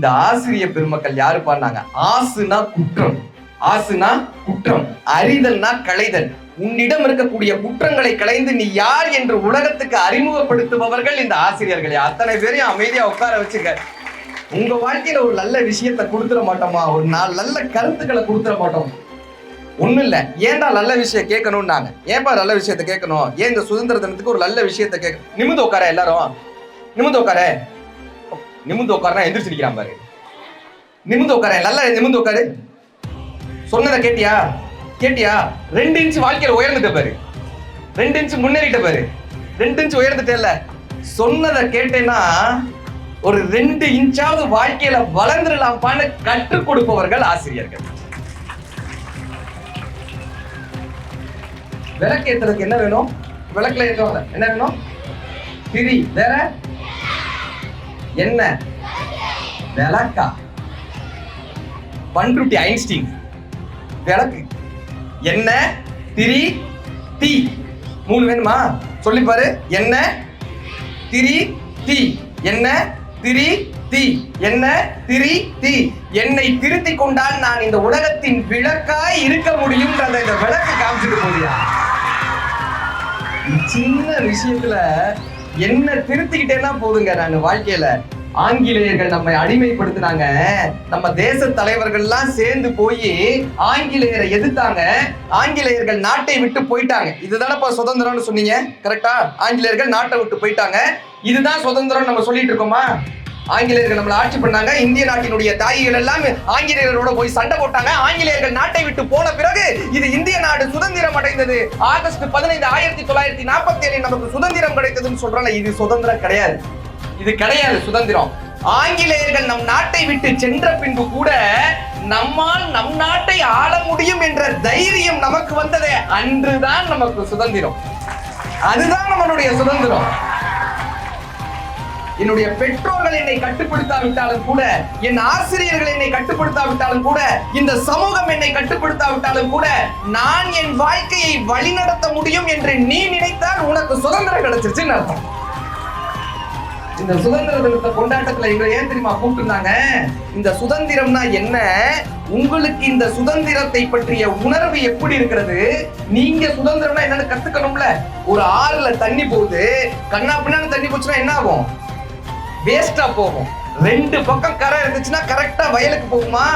இந்த ஆசிரிய பெருமக்கள் யாரு பாடினாங்க ஆசுனா குற்றம். ஆசுனா குற்றம். அறிதல்னா களைதல். உன்னிடம் இருக்கக்கூடிய குற்றங்களை களைந்து நீ யார் என்று உலகத்துக்கு அறிமுகப்படுத்துபவர்கள் இந்த ஆசிரியர்கள். அத்தனை பேரையும் அமைதியா உட்கார வச்சுக்க. உங்க வாழ்க்கையில ஒரு நல்ல விஷயத்த கொடுத்துட மாட்டோமா? ஒரு நாலு நல்ல கருத்துக்களை கொடுத்துட மாட்டோம். ஒண்ணும் இல்ல. ஏன்டா நல்ல விஷயம் கேட்கணும்னாங்க? ஏன்பா நல்ல விஷயத்த கேட்கணும்? ஏன் இந்த சுதந்திர தினத்துக்கு ஒரு நல்ல விஷயத்த கேட்க நிமிந்து உட்கார எல்லாரும். நிமிந்து உட்கார. நிமிந்து உட்காரனா எந்திரிச்சு நிக்கிறான் பாரு. நிமிந்து உட்கார நல்லா நிமிந்து உட்காரு. சொன்னதை கேட்டியா? கேட்டியா? ரெண்டு இன்ச் வாழ்க்கையில உயர்ந்துட்ட பாரு. ரெண்டு இன்ச் முன்னேறிட்ட பாரு. ரெண்டு இன்ச் உயர்ந்துட்டேல்ல. சொன்னதை கேட்டேன்னா ஒரு ரெண்டு இன்ச்சாவது வாழ்க்கையில வளர்ந்துடலாம்பான்னு கற்றுக் கொடுப்பவர்கள் ஆசிரியர்கள். விளக்கு என்ன வேணும்? விளக்குல ஏற்றுவாங்க என்ன வேணும்? திரி. வேற? என்ன? விளக்கா? பண்ருட்டி ஐன்ஸ்டீன். விளக்கு. என்ன? திரி தீ. மூணு வேணுமா? சொல்லி பாரு. என்ன? திரி தீ. என்ன? திரி தீ. என்ன? திரி தீ. என்னை திருத்தி கொண்டால் நான் இந்த உலகத்தின் விளக்காய் இருக்க முடியும் இந்த விளக்கு காமிச்சிட்டு போதியா சின்ன விஷயத்துல என்ன திருத்திக்கிட்டேன்னா போதுங்க நாங்க வாழ்க்கையில. ஆங்கிலேயர்கள் நம்மை அடிமைப்படுத்தினாங்க. நம்ம தேச தலைவர்கள்லாம் சேர்ந்து போய் ஆங்கிலேயரை எதிர்த்தாங்க. ஆங்கிலேயர்கள் நாட்டை விட்டு போயிட்டாங்க. இதுதானப்பா சுதந்திரம்னு சொன்னீங்க? கரெக்டா ஆங்கிலேயர்கள் நாட்டை விட்டு போயிட்டாங்க. இதுதான் சுதந்திரம் நம்ம சொல்லிட்டு இருக்கோமா? ஆங்கிலேயர்கள் நம்மளை ஆட்சி பண்ணாங்க. இந்திய நாட்டினுடைய தாயிகள் எல்லாம் ஆங்கிலேயர்களோட போய் சண்டை போட்டாங்க. ஆங்கிலேயர்கள் நாட்டை விட்டு போன பிறகு இது இந்திய நாடு சுதந்திரம் அடைந்தது. ஆகஸ்ட் பதினைந்து ஆயிரத்தி தொள்ளாயிரத்தி நாற்பத்தி ஏழில் நமக்கு சுதந்திரம் கிடைத்ததுன்னு சொல்றாங்க. இது சுதந்திரம் கிடையாது. இது கிடையாது சுதந்திரம். ஆங்கிலேயர்கள் நம் நாட்டை விட்டு சென்ற பின்பு கூட நம்மால் நம் நாட்டை ஆள முடியும் என்ற தைரியம் நமக்கு வந்ததே. அன்றுதான் நமக்கு சுதந்திரம். அதுதான் நம்மளுடைய சுதந்திரம். என்னுடைய பெற்றோர்கள் என்னை கட்டுப்படுத்தாவிட்டாலும் கூட என் ஆசிரியர்கள் என்னை கட்டுப்படுத்தாவிட்டாலும் கூட இந்த சமூகம் என்னை கட்டுப்படுத்தாவிட்டாலும் கூட நான் என் வாழ்க்கையை வழிநடத்த முடியும் என்று நீ நினைத்தால் உனக்கு சுதந்திரம் கிடைச்சிருச்சுன்னு அர்த்தம். இந்த சுதந்திர தினத்தை கொண்டாட்டத்துல எங்களை ஏன் தெரியுமா கூப்பிட்டுருந்தாங்க? இந்த சுதந்திரம்னா என்ன? உங்களுக்கு இந்த சுதந்திரத்தை பற்றிய உணர்வு எப்படி இருக்கிறது? நீங்க சுதந்திரம்னா என்னன்னு கத்துக்கணும்ல. ஒரு ஆறுல தண்ணி போகுது கண்ணா பின்னான்னு தண்ணி போச்சுன்னா என்ன ஆகும்? வேஸ்டா போகும். ரெண்டு பக்கம் கரை இருந்துச்சுன்னா கரெக்டா வயலுக்கு போகுமா?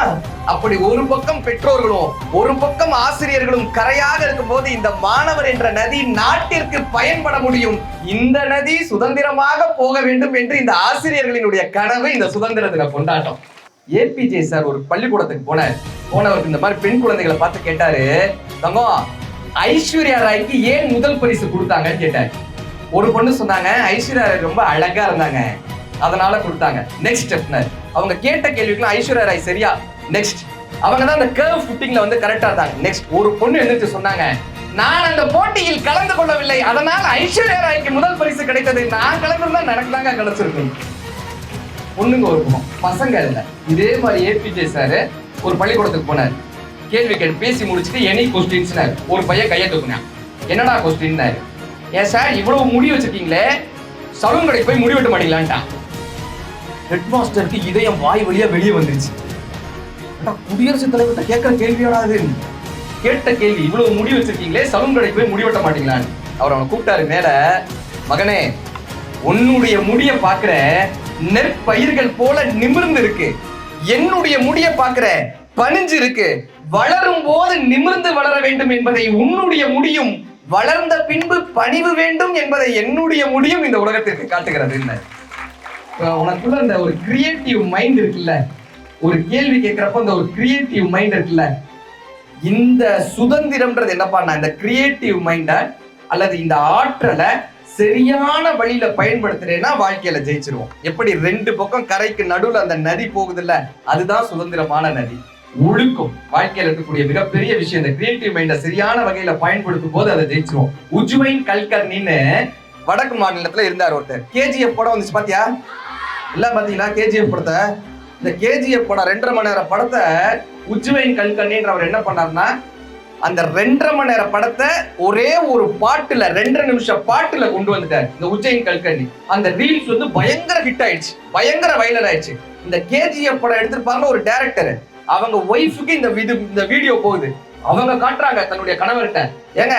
அப்படி ஒரு பக்கம் பெற்றோர்களும் ஒரு பக்கம் ஆசிரியர்களும் கரையாக இருக்கும்போது இந்த மாணவர் என்ற நதி நாட்டிற்கு பயன்பட முடியும். இந்த நதி சுதந்திரமாக போக வேண்டும் என்று இந்த ஆசிரியர்களினுடைய கனவு இந்த சுதந்திர தின கொண்டாட்டம். ஏபிஜே சார் ஒரு பள்ளிக்கூடத்துக்கு போனார். போனவருக்கு இந்த மாதிரி பெண் குழந்தைகளை பார்த்து கேட்டாரு தங்கம் ஐஸ்வர்யா ராய்க்கு ஏன் முதல் பரிசு கொடுத்தாங்கன்னு கேட்டார். ஒரு பொண்ணு சொன்னாங்க ஐஸ்வர்யா ராய் ரொம்ப அழகா இருந்தாங்க. அதனால கொடுத்தாங்க. நெக்ஸ்ட் ஸ்டெப்னர் அவங்க கேட்ட கேள்விக்குலாம் ஐஸ்வர்யா ராய் சரியா? நெக்ஸ்ட் அவங்க தான் அந்த கேர்வ் ஃபுட்டிங்ல வந்து கரெக்டா இருந்தாங்க. நெக்ஸ்ட் ஒரு பொண்ணு எழுந்துட்டு சொன்னாங்க நான் அந்த போட்டியில் கலந்து கொள்ளவில்லை. அதனால் ஐஸ்வர்யா ராய்க்கு முதல் பரிசு கிடைத்தது. நான் கலந்துருந்தா எனக்கு தாங்க கிடைச்சிருக்கும் பொண்ணுங்க ஒரு பசங்க இல்லை. இதே மாதிரி ஏபிஜே சார் ஒரு பள்ளிக்கூடத்துக்கு போனார். கேள்வி கேட்டு பேசி முடிச்சுட்டு எனி கொஸ்டின்ஸ்னாரு ஒரு பையன் கையை தூக்குனான். என்னடா கொஸ்டின்னாரு ஏன் சார் இவ்வளவு முடி வச்சிருக்கீங்களே. சலூன் கடைக்கு போய் முடி வெட்ட மாட்டீங்களான்ட்டான். ஹெட் மாஸ்டருக்கு இதயம் வாய் வழியா வெளியே வந்துருச்சு. குடியரசுத் தலைவர்கிட்ட கேட்கிற கேள்வியோட அது? கேட்ட கேள்வி இவ்வளவு முடி வச்சிருக்கீங்களே சலூன் கடைக்கு போய் முடி வெட்ட மாட்டீங்களான்னு. அவர் அவனை கூப்பிட்டாரு மேல மகனே உன்னுடைய முடிய பாக்குற நெற்பயிர்கள் போல நிமிர்ந்து இருக்கு என்னுடைய முடிய பாக்குற பணிஞ்சு இருக்கு. வளரும் போது நிமிர்ந்து வளர வேண்டும் என்பதை உன்னுடைய முடியும். வளர்ந்த பின்பு பணிவு வேண்டும் என்பதை என்னுடைய முடியும் இந்த உலகத்திற்கு காட்டுகிறது. என்ன உனக்குள்ள அந்த ஒரு கிரியேட்டிவ் மைண்ட் இருக்குல்ல? ஒரு கேள்வி கேட்குறப்ப அந்த ஒரு கிரியேட்டிவ் மைண்ட் இருக்குல்ல? இந்த சுதந்திரம்ன்றது என்னப்பா இந்த கிரியேட்டிவ் மைண்டை அல்லது இந்த ஆற்றலை சரியான வழியில பயன்படுத்துறேன்னா வாழ்க்கையில ஜெயிச்சிருவோம். எப்படி? ரெண்டு பக்கம் கரைக்கு நடுவுல அந்த நதி போகுதுல்ல அதுதான் சுதந்திரமான நதி. ஒழுக்கம். வாழ்க்கையில இருக்கக்கூடிய மிகப்பெரிய விஷயம் இந்த கிரியேட்டிவ் மைண்டை சரியான வகையில பயன்படுத்தும் போது அதை ஜெயிச்சிருவோம். உஜ்வைன் கல்கர்னின்னு வடக்கு மாநிலத்துல இருந்தார் ஒருத்தர். கேஜிஎஃப் படம் வந்துச்சு பாத்தியா? எல்லாம் பாத்தீங்களா கேஜிஎஃப் படத்தை? இந்த கேஜிஎஃப் படம் ரெண்டரை மணி நேரம் படத்தை உஜ்வைன் கல்கர்னின்றவர் என்ன பண்ணாருன்னா அந்த ரெண்டரை மணி நேர படத்தை ஒரே ஒரு பாட்டுல ரெண்டரை நிமிஷம் பாட்டுல கொண்டு வந்துட்டார் இந்த உஜ்ஜைன் கல்கண்ணி. அந்த ரீல்ஸ் வந்து பயங்கர ஹிட் ஆயிடுச்சு பயங்கர வைரல் ஆயிடுச்சு. இந்த கேஜிஎஃப் படம் எடுத்திருப்பாங்க ஒரு டேரக்டர் அவங்க ஒய்ஃபுக்கு இந்த இது இந்த வீடியோ போகுது. அவங்க காட்டுறாங்க தன்னுடைய கணவர்கிட்ட. ஏங்க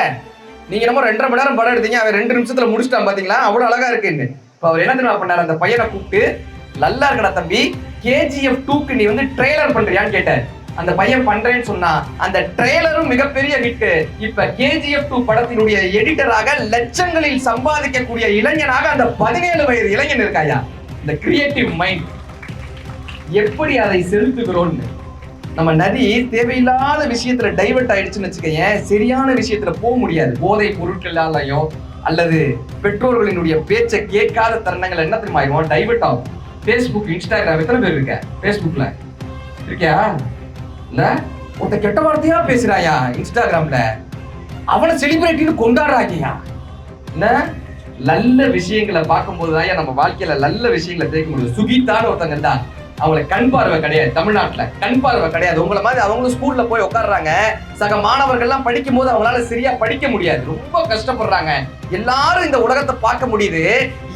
நீங்க நம்ம ரெண்டரை மணி நேரம் படம் எடுத்தீங்க அவன் ரெண்டு நிமிஷத்துல முடிச்சிட்டான் பாத்தீங்களா? அவ்வளவு அழகா இருக்குன்னு. இப்போ அவர் என்ன தெரியுமா பண்ணாரு? அந்த பையனை கூப்பிட்டு நல்லா இருக்கடா தம்பி கேஜிஎஃப் டூக்கு நீ வந்து ட்ரெய்லர் பண்றியான்னு கேட்டார். அந்த பையன் பண்றேன்னு சொன்னா அந்த ட்ரெய்லரும் மிகப்பெரிய ஹிட் இப்ப கேஜிஎஃப் டூ படத்தினுடைய எடிட்டராக லட்சங்களில் சம்பாதிக்கக்கூடிய இளைஞனாக அந்த பதினேழு வயது இளைஞன் இருக்காயா? இந்த கிரியேட்டிவ் மைண்ட் எப்படி அதை செலுத்துகிறோம்னு நம்ம நதி தேவையில்லாத விஷயத்துல டைவர்ட் ஆயிடுச்சுன்னு வச்சுக்கோயேன் சரியான விஷயத்துல போக முடியாது. போதை பொருட்களாலையும் அல்லது பெற்றோர்களினுடைய பேச்சை கேட்காத தருணங்கள் என்ன தெரியுமா? ஆயிரும் டைவர்ட் ஆகும். ஃபேஸ்புக் இன்ஸ்டாகிராம் எத்தனை பேர் இருக்க? ஃபேஸ்புக்ல இருக்கியா? இல்ல? ஒருத்த கெட்ட வார்த்தையா பேசுறாயா? இன்ஸ்டாகிராம்ல அவனை செலிபிரிட்டின்னு கொண்டாடுறாங்கயா என்ன நல்ல விஷயங்களை பார்க்கும்போது தான் நம்ம வாழ்க்கையில நல்ல விஷயங்களை தேக்க முடியும். சுகித்தான்னு ஒருத்தங்க தான் அவங்களுக்கு கண் பார்வை கிடையாது தமிழ்நாட்டுல. கண் பார்வை கிடையாது. உங்களை மாதிரி அவங்களும் ஸ்கூல்ல போய் உட்காடுறாங்க சக மாணவர்கள்லாம் படிக்கும் போது அவங்களால சரியா படிக்க முடியாது. ரொம்ப கஷ்டப்படுறாங்க. எல்லாரும் இந்த உலகத்தை பார்க்க முடியுது.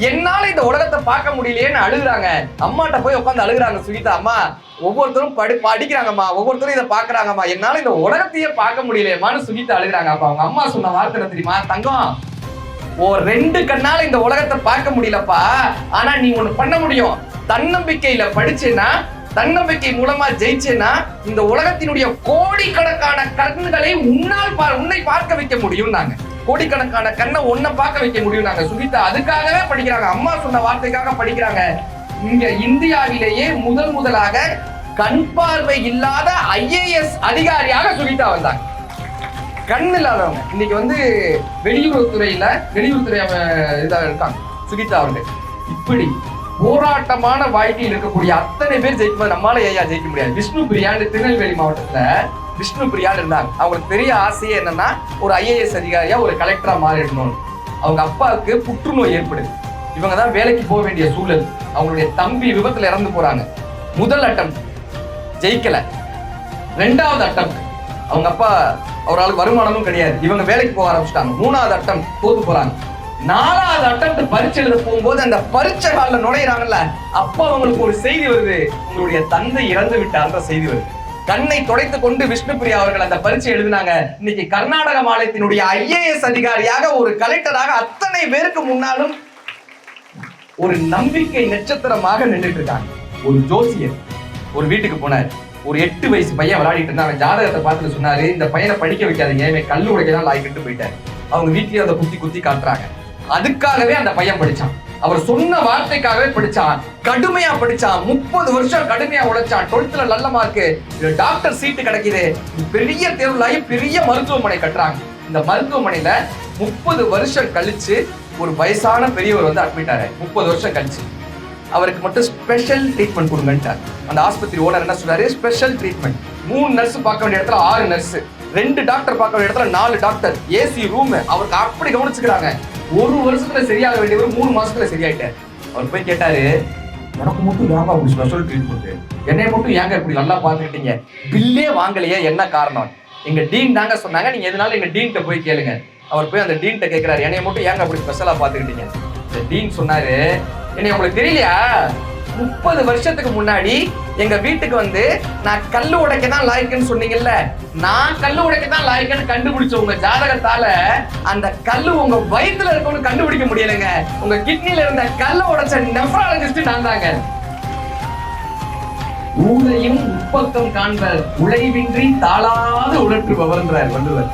என்னால இந்த உலகத்தை பார்க்க முடியலையேன்னு அழுகுறாங்க. அம்மாட்ட போய் உட்காந்து அழுகுறாங்க சுகிதா அம்மா ஒவ்வொருத்தரும் படி படிக்கிறாங்கம்மா ஒவ்வொருத்தரும் இதை பாக்குறாங்கம்மா என்னால இந்த உலகத்தையே பார்க்க முடியலையம்மான்னு சுகிதா அழுகுறாங்க. அப்ப அவங்க அம்மா சொன்ன வார்த்தை தெரியுமா? தங்கம் ஓ ரெண்டு கண்ணால இந்த உலகத்தை பார்க்க முடியலப்பா. ஆனா நீ ஒண்ணு பண்ண முடியும். தன்னம்பிக்கையில படிச்சேன்னா தன்னம்பிக்கை மூலமா ஜெயிச்சேன்னா இந்த உலகத்தினுடைய கோடிக்கணக்கான கண்களை உன்னால் பா- உன்னை பார்க்க வைக்க முடியும் நாங்க கோடிக்கணக்கான கண்ணை ஒன்ன பார்க்க வைக்க முடியும் நாங்க சுகிதா அதுக்காகவே படிக்கிறாங்க. அம்மா சொன்ன வார்த்தைக்காக படிக்கிறாங்க. இங்க இந்தியாவிலேயே முதல் முதலாக கண் பார்வை இல்லாத ஐஏஎஸ் அதிகாரியாக சுகிதா வந்தாங்க. கண் இல்லாதவங்க. இன்னைக்கு வந்து வெளியுறவுத்துறையில வெளியுறவுத்துறை அவ- இதா இருக்காங்க சுகிதா அவர்கள். இப்படி போராட்டமான வாழ்க்கையில் இருக்கக்கூடிய அத்தனை பேர் ஜெயிக்கும் நம்மளால ஏயா ஜெயிக்க முடியாது? விஷ்ணு பிரியான்னு திருநெல்வேலி மாவட்டத்துல விஷ்ணு பிரியான்னு இருந்தாங்க. அவங்களுக்கு பெரிய ஆசையே என்னன்னா ஒரு ஐஏஎஸ் அதிகாரியா ஒரு கலெக்டரா மாறிடணும். அவங்க அப்பாவுக்கு புற்றுநோய் ஏற்படுது. இவங்க தான் வேலைக்கு போக வேண்டிய சூழல். அவங்களுடைய தம்பி விபத்துல இறந்து போறாங்க. முதல் அட்டம் ஜெயிக்கல. ரெண்டாவது அட்டம் அவங்க அப்பா அவரால் வருமானமும் கிடையாது. இவங்க வேலைக்கு போக ஆரம்பிச்சிட்டாங்க. மூணாவது அட்டம் தோத்து போறாங்க. நாலாவது அட்டம் பரீட்சை எழுத போகும்போது அந்த பரீட்சை காலில் நுழையிறாங்கல்ல அப்ப அவங்களுக்கு ஒரு செய்தி வருது. உங்களுடைய தந்தை இறந்து விட்டார்ன்ற செய்தி வருது. கண்ணை துடைத்து கொண்டு விஷ்ணுபிரியா அவர்கள் அந்த பரீட்சை எழுதினாங்க. இன்னைக்கு கர்நாடக மாநிலத்தினுடைய ஐஏஎஸ் அதிகாரியாக ஒரு கலெக்டராக அத்தனை பேருக்கு முன்னாலும் ஒரு நம்பிக்கை நட்சத்திரமாக நின்றுட்டு இருக்காங்க. ஒரு ஜோசியர் ஒரு வீட்டுக்கு போனார். ஒரு எட்டு வயசு பையன் விளையாடிட்டு இருந்தான். அவன் ஜாதகத்தை பார்த்துட்டு சொன்னாரு இந்த பையனை படிக்க வைக்காதீங்க இவன் கல் உடைக்க தான் லாய்க்கிட்டு போயிட்டார். அவங்க வீட்லயே அதை குத்தி குத்தி காட்டுறாங்க. அதுக்காகவே அந்த பையன் படிச்சான். அவர் சொன்ன வார்த்தைக்காகவே படிச்சான். கடுமையா படிச்சான். முப்பது வருஷம் கடுமையா உழைச்சான். டுவெல்த்ல நல்ல மார்க்கு டாக்டர் சீட்டு கிடைக்குது. பெரிய தேர்வுலாகி பெரிய மருத்துவமனை கட்டுறாங்க. இந்த மருத்துவமனையில முப்பது வருஷம் கழிச்சு ஒரு வயசான பெரியவர் வந்து அட்மிட் ஆறாரு. முப்பது வருஷம் கழிச்சு. அவருக்கு மட்டும் ஸ்பெஷல் ட்ரீட்மெண்ட் கொடுங்கன்ட்டார் அந்த ஆஸ்பத்திரி ஓனர் என்ன சொல்றாரு? ஸ்பெஷல் ட்ரீட்மெண்ட் மூணு நர்ஸ் பார்க்க வேண்டிய இடத்துல ஆறு நர்ஸ் ரெண்டு டாக்டர் பார்க்க வேண்டிய இடத்துல நாலு டாக்டர் ஏசி ரூம் அவருக்கு அப்படி கவனிச்சுக்கிறாங்க. ஒரு வருஷத்துல சரியாக வேண்டியவர் மூணு மாசத்துல சரியாயிட்டார். அவர் போய் கேட்டாரு எனக்கு மட்டும் ஏங்க அப்படி ஸ்பெஷல் ட்ரீட்மெண்ட் என்னை மட்டும் ஏங்க இப்படி நல்லா பார்த்துக்கிட்டீங்க? பில்லே வாங்கலையே என்ன காரணம்? எங்க டீன் தாங்க சொன்னாங்க. நீங்க எதனால எங்க டீன்ட்ட போய் கேளுங்க. அவர் போய் அந்த டீன்ட்ட கேட்கிறாரு என்னைய மட்டும் ஏங்க அப்படி ஸ்பெஷலா பார்த்துக்கிட்டீங்க? இந்த டீன் சொன்னாரு என்னை உங்களுக்கு தெரியலையா? முப்பது வருஷத்துக்கு முன்னாடி எங்க வீட்டுக்கு வந்து நான் கல்லு உடைக்க தான் லாய்க்குன்னு சொன்னீங்கல்ல? நான் கல்லு உடைக்க தான் லாய்க்குன்னு கண்டுபிடிச்ச உங்க ஜாதகத்தால அந்த கல்லு உங்க வயிற்றுல இருக்கும்னு கண்டுபிடிக்க முடியலைங்க. உங்க கிட்னில இருந்த கல்ல உடைச்ச நெஃப்ராலஜிஸ்ட் நான் தாங்க. ஊரையும் உப்பக்கம் காண்பர் உழைவின்றி தாளாது உழற்றுபவர்ன்றார் வள்ளுவர்.